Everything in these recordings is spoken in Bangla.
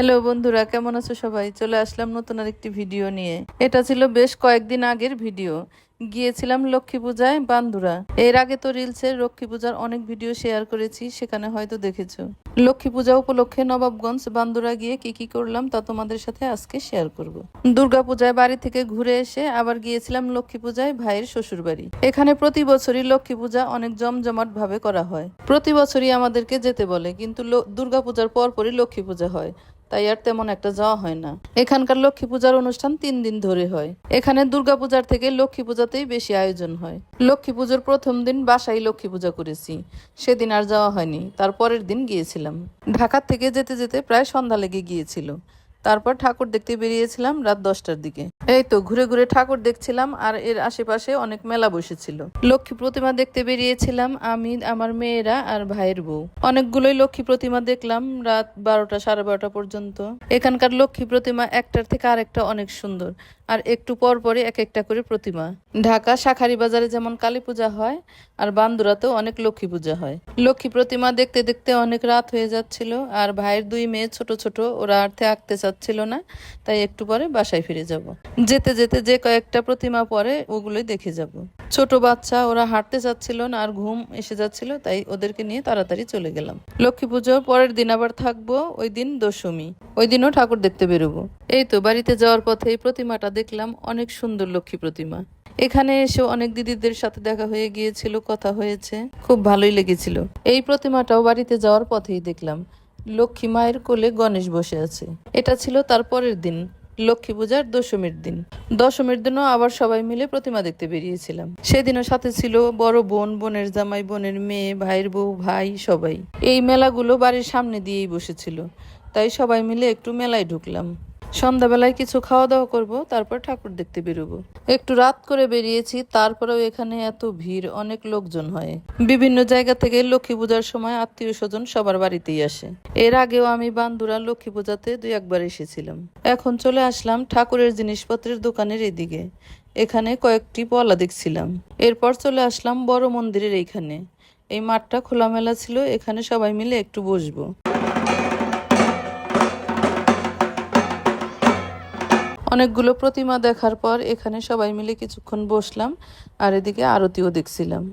হ্যালো বন্ধুরা, কেমন আছো সবাই? চলে আসলাম নতুন আর একটি ভিডিও নিয়ে। এটা ছিল বেশ কয়েকদিন আগের ভিডিও। গিয়েছিলাম লক্ষ্মী পূজায় বান্দুরা। এর আগে তো রিলসের লক্ষ্মী পূজার অনেক ভিডিও শেয়ার করেছি, সেখানে হয়তো দেখেছ। লক্ষ্মী পূজা উপলক্ষে নবাবগঞ্জ বান্দুরা গিয়ে কি কি করলাম তা তোমাদের সাথে আজকে শেয়ার করব। দুর্গা পূজায় বাড়ি থেকে ঘুরে এসে আবার গিয়েছিলাম লক্ষ্মী পূজায় ভাইয়ের শ্বশুর বাড়ি এখানে প্রতি বছরই লক্ষ্মী পূজা অনেক জমজমাট ভাবে করা হয়। প্রতি বছরই আমাদেরকে যেতে বলে, কিন্তু দুর্গা পূজার পরপরই লক্ষ্মী পূজা হয়, তাই আর তেমন একটা যাওয়া হয় না। এখানকার লক্ষ্মী পূজার অনুষ্ঠান তিন দিন ধরে হয়। এখানে দুর্গা পূজার থেকে লক্ষ্মী পূজাতেই বেশি আয়োজন হয়। লক্ষ্মী পুজোর প্রথম দিন বাসায় লক্ষ্মী পূজা করেছি। সেদিন আর যাওয়া হয়নি। তার পরের দিন গিয়েছিলাম। ঢাকার থেকে যেতে যেতে প্রায় সন্ধ্যা লেগে গিয়েছিল। তারপর ঠাকুর দেখতে বেরিয়েছিলাম রাত দশটার দিকে। এই তো ঘুরে ঘুরে ঠাকুর দেখছিলাম আর এর আশেপাশে অনেক মেলা বসেছিল। লক্ষ্মী প্রতিমা দেখতে বেরিয়েছিলাম আমি, আমার মেয়েরা আর ভাইয়ের বউ। অনেকগুলোই লক্ষ্মী প্রতিমা দেখলাম রাত বারোটা সাড়ে বারোটা পর্যন্ত। এখানকার লক্ষ্মী প্রতিমা একটার থেকে আরেকটা অনেক সুন্দর, আর একটু পর পরে এক একটা করে প্রতিমা। ঢাকা শাখারি বাজারে যেমন কালী পূজা হয়, আর বান্দুরাতেও অনেক লক্ষ্মী পূজা হয়। লক্ষ্মী প্রতিমা দেখতে দেখতে অনেক রাত হয়ে যাচ্ছিল, আর ভাইয়ের দুই মেয়ে ছোট ছোট, ওরা আর্থে আঁকতে চাচ্ছিল না, তাই একটু পরে বাসায় ফিরে যাব। যেতে যেতে যে কয়েকটা প্রতিমা পরে ওগুলোই দেখে যাব। ছোট বাচ্চা, ওরা হাঁটতে চাচ্ছিল না আর ঘুম এসে যাচ্ছিল, তাই ওদেরকে নিয়ে তাড়াতাড়ি চলে গেলাম। লক্ষ্মী পুজোর পরের দিন আবার থাকব, ওই দিন দশমী। ওই দিনও ঠাকুর দেখতে বেরোবো। এই তো বাড়িতে যাওয়ার পথে এই প্রতিমাটা দেখলাম, অনেক সুন্দর লক্ষ্মী প্রতিমা। এখানে এসে অনেক দিদিদের সাথে দেখা হয়ে গিয়েছিল, কথা হয়েছে। খুব ভালোই লেগেছিল। এই প্রতিমাটাও বাড়িতে যাওয়ার পথেই দেখলাম। লক্ষ্মী মায়ের কোলে গণেশ বসে আছে। এটা ছিল তার পরের দিন, লক্ষ্মী পূজার দশমীর দিন। দশমীর দিনও আবার সবাই মিলে প্রতিমা দেখতে বেরিয়েছিলাম। সেদিনও সাথে ছিল বড় বোন, বোনের জামাই, বোনের মেয়ে, ভাইয়ের বউ, ভাই, সবাই। এই মেলাগুলো বাড়ির সামনে দিয়েই বসেছিল। তাই সবাই মিলে একটু মেলায় ঢুকলাম। সন্ধ্যাবেলায় কিছু খাওয়া দাওয়া করব, তারপর ঠাকুর দেখতে বেরোবো। একটু রাত করে বেরিয়েছি, তারপরেও এখানে এত ভিড়, অনেক লোকজন হয়। বিভিন্ন জায়গা থেকে লক্ষ্মী পূজার সময় আত্মীয় স্বজন সবার বাড়িতেই আসে। এর আগেও আমি বান্দুরা লক্ষ্মী পূজাতে দুই একবার এসেছিলাম। এখন চলে আসলাম ঠাকুরের জিনিসপত্রের দোকানের এদিকে। এখানে কয়েকটি পলা দেখছিলাম। এরপর চলে আসলাম বড় মন্দিরের এইখানে। এই মাঠটা খোলামেলা ছিল, এখানে সবাই মিলে একটু বসবো। অনেকগুলো প্রতিমা দেখার পর এখানে সবাই মিলে কিছুক্ষণ বসলাম, আর এদিকে আরতিও দেখছিলাম।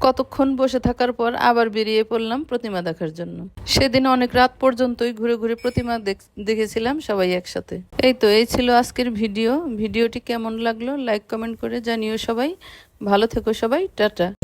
কতক্ষণ বসে থাকার পর আবার বেরিয়ে পড়লাম প্রতিমা দেখার জন্য। সেদিন অনেক রাত পর্যন্তই ঘুরে ঘুরে প্রতিমা দেখ- দেখেছিলাম সবাই একসাথে। এই তো, এই ছিল আজকের ভিডিও। ভিডিওটি কেমন লাগল, লাইক, কমেন্ট করে জানিও সবাই। ভালো থেকো সবাই, টাটা।